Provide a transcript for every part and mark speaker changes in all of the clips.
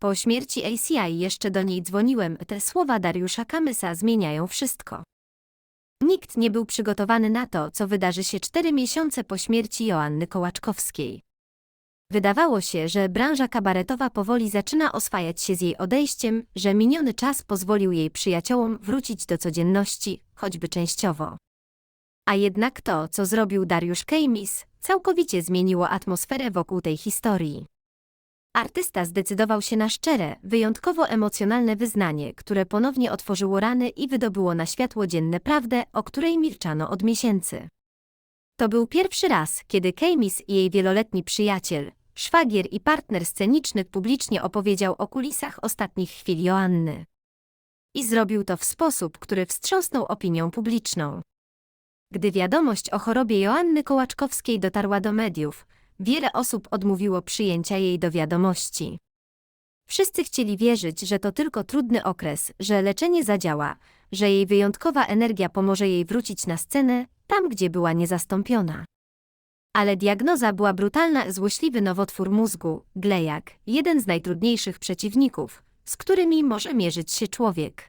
Speaker 1: Po śmierci ACI jeszcze do niej dzwoniłem, te słowa Dariusza Kamysa zmieniają wszystko. Nikt nie był przygotowany na to, co wydarzy się cztery miesiące po śmierci Joanny Kołaczkowskiej. Wydawało się, że branża kabaretowa powoli zaczyna oswajać się z jej odejściem, że miniony czas pozwolił jej przyjaciołom wrócić do codzienności, choćby częściowo. A jednak to, co zrobił Dariusz Kejmis, całkowicie zmieniło atmosferę wokół tej historii. Artysta zdecydował się na szczere, wyjątkowo emocjonalne wyznanie, które ponownie otworzyło rany i wydobyło na światło dzienne prawdę, o której milczano od miesięcy. To był pierwszy raz, kiedy Kejmis i jej wieloletni przyjaciel, szwagier i partner sceniczny publicznie opowiedział o kulisach ostatnich chwil Joanny. I zrobił to w sposób, który wstrząsnął opinią publiczną. Gdy wiadomość o chorobie Joanny Kołaczkowskiej dotarła do mediów, wiele osób odmówiło przyjęcia jej do wiadomości. Wszyscy chcieli wierzyć, że to tylko trudny okres, że leczenie zadziała, że jej wyjątkowa energia pomoże jej wrócić na scenę, tam gdzie była niezastąpiona. Ale diagnoza była brutalna, złośliwy nowotwór mózgu, glejak, jeden z najtrudniejszych przeciwników, z którymi może mierzyć się człowiek.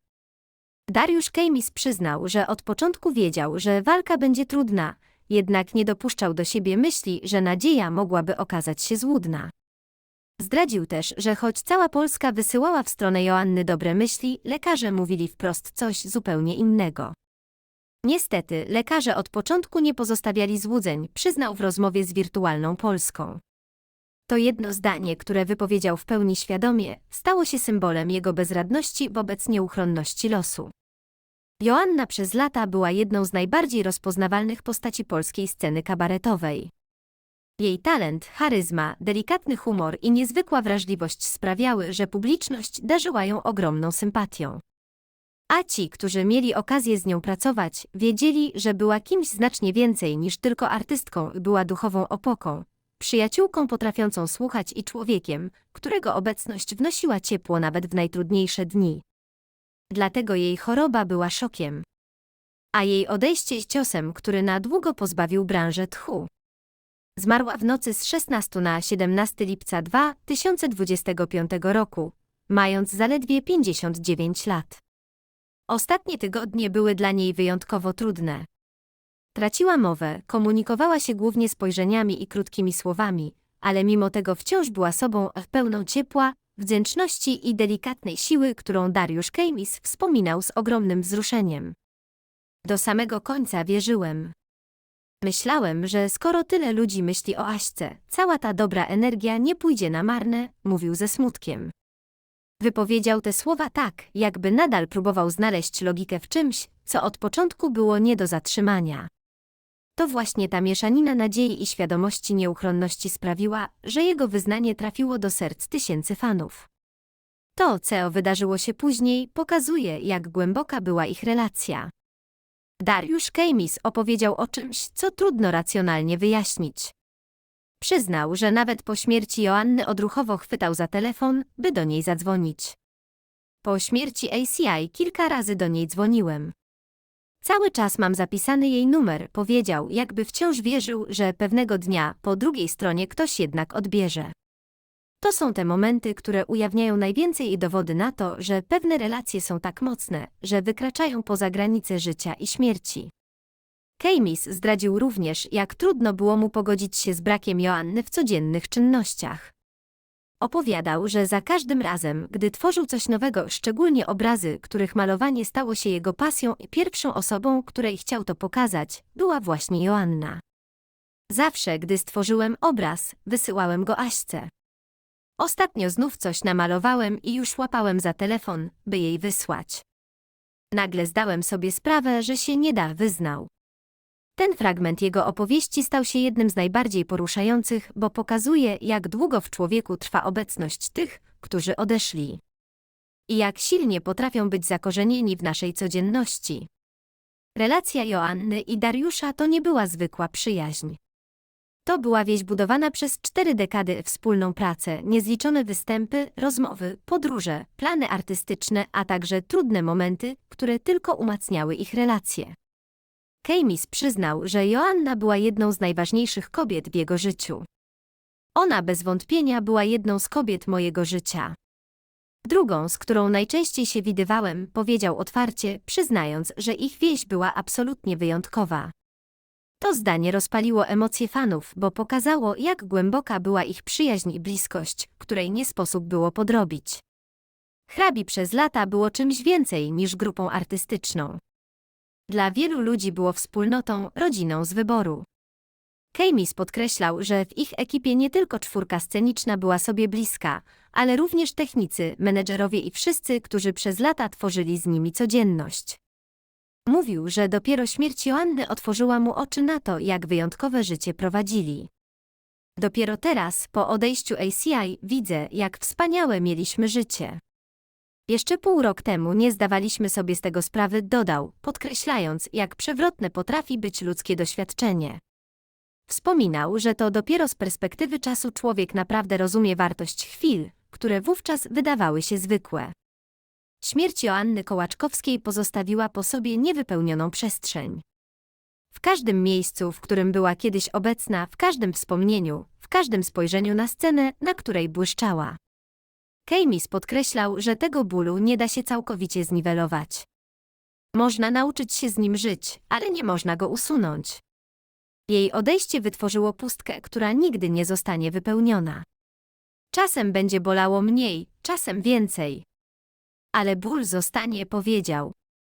Speaker 1: Dariusz Kejmis przyznał, że od początku wiedział, że walka będzie trudna, jednak nie dopuszczał do siebie myśli, że nadzieja mogłaby okazać się złudna. Zdradził też, że choć cała Polska wysyłała w stronę Joanny dobre myśli, lekarze mówili wprost coś zupełnie innego. Niestety, lekarze od początku nie pozostawiali złudzeń, przyznał w rozmowie z wirtualną Polską. To jedno zdanie, które wypowiedział w pełni świadomie, stało się symbolem jego bezradności wobec nieuchronności losu. Joanna przez lata była jedną z najbardziej rozpoznawalnych postaci polskiej sceny kabaretowej. Jej talent, charyzma, delikatny humor i niezwykła wrażliwość sprawiały, że publiczność darzyła ją ogromną sympatią. A ci, którzy mieli okazję z nią pracować, wiedzieli, że była kimś znacznie więcej niż tylko artystką, była duchową opoką, przyjaciółką potrafiącą słuchać i człowiekiem, którego obecność wnosiła ciepło nawet w najtrudniejsze dni. Dlatego jej choroba była szokiem. A jej odejście ciosem, który na długo pozbawił branżę tchu. Zmarła w nocy z 16 na 17 lipca 2025 roku, mając zaledwie 59 lat. Ostatnie tygodnie były dla niej wyjątkowo trudne. Traciła mowę, komunikowała się głównie spojrzeniami i krótkimi słowami, ale mimo tego wciąż była sobą pełną ciepła, wdzięczności i delikatnej siły, którą Dariusz Kejmis wspominał z ogromnym wzruszeniem. Do samego końca wierzyłem. Myślałem, że skoro tyle ludzi myśli o Aśce, cała ta dobra energia nie pójdzie na marne, mówił ze smutkiem. Wypowiedział te słowa tak, jakby nadal próbował znaleźć logikę w czymś, co od początku było nie do zatrzymania. To właśnie ta mieszanina nadziei i świadomości nieuchronności sprawiła, że jego wyznanie trafiło do serc tysięcy fanów. To, co wydarzyło się później, pokazuje, jak głęboka była ich relacja. Dariusz Kejmis opowiedział o czymś, co trudno racjonalnie wyjaśnić. Przyznał, że nawet po śmierci Joanny odruchowo chwytał za telefon, by do niej zadzwonić. Po śmierci ACI kilka razy do niej dzwoniłem. Cały czas mam zapisany jej numer, powiedział, jakby wciąż wierzył, że pewnego dnia po drugiej stronie ktoś jednak odbierze. To są te momenty, które ujawniają najwięcej dowody na to, że pewne relacje są tak mocne, że wykraczają poza granice życia i śmierci. Kejmis zdradził również, jak trudno było mu pogodzić się z brakiem Joanny w codziennych czynnościach. Opowiadał, że za każdym razem, gdy tworzył coś nowego, szczególnie obrazy, których malowanie stało się jego pasją i pierwszą osobą, której chciał to pokazać, była właśnie Joanna. Zawsze, gdy stworzyłem obraz, wysyłałem go Aśce. Ostatnio znów coś namalowałem i już łapałem za telefon, by jej wysłać. Nagle zdałem sobie sprawę, że się nie da, wyznał. Ten fragment jego opowieści stał się jednym z najbardziej poruszających, bo pokazuje, jak długo w człowieku trwa obecność tych, którzy odeszli. I jak silnie potrafią być zakorzenieni w naszej codzienności. Relacja Joanny i Dariusza to nie była zwykła przyjaźń. To była wieś budowana przez cztery dekady wspólną pracę, niezliczone występy, rozmowy, podróże, plany artystyczne, a także trudne momenty, które tylko umacniały ich relacje. Kejmis przyznał, że Joanna była jedną z najważniejszych kobiet w jego życiu. Ona bez wątpienia była jedną z kobiet mojego życia. Drugą, z którą najczęściej się widywałem, powiedział otwarcie, przyznając, że ich wieś była absolutnie wyjątkowa. To zdanie rozpaliło emocje fanów, bo pokazało, jak głęboka była ich przyjaźń i bliskość, której nie sposób było podrobić. Hrabi przez lata było czymś więcej niż grupą artystyczną. Dla wielu ludzi było wspólnotą, rodziną z wyboru. Keymis podkreślał, że w ich ekipie nie tylko czwórka sceniczna była sobie bliska, ale również technicy, menedżerowie i wszyscy, którzy przez lata tworzyli z nimi codzienność. Mówił, że dopiero śmierć Joanny otworzyła mu oczy na to, jak wyjątkowe życie prowadzili. Dopiero teraz, po odejściu ACI, widzę, jak wspaniałe mieliśmy życie. Jeszcze pół rok temu nie zdawaliśmy sobie z tego sprawy, dodał, podkreślając, jak przewrotne potrafi być ludzkie doświadczenie. Wspominał, że to dopiero z perspektywy czasu człowiek naprawdę rozumie wartość chwil, które wówczas wydawały się zwykłe. Śmierć Joanny Kołaczkowskiej pozostawiła po sobie niewypełnioną przestrzeń. W każdym miejscu, w którym była kiedyś obecna, w każdym wspomnieniu, w każdym spojrzeniu na scenę, na której błyszczała. Keymis podkreślał, że tego bólu nie da się całkowicie zniwelować. Można nauczyć się z nim żyć, ale nie można go usunąć. Jej odejście wytworzyło pustkę, która nigdy nie zostanie wypełniona. Czasem będzie bolało mniej, czasem więcej. Ale ból zostanie, powiedział.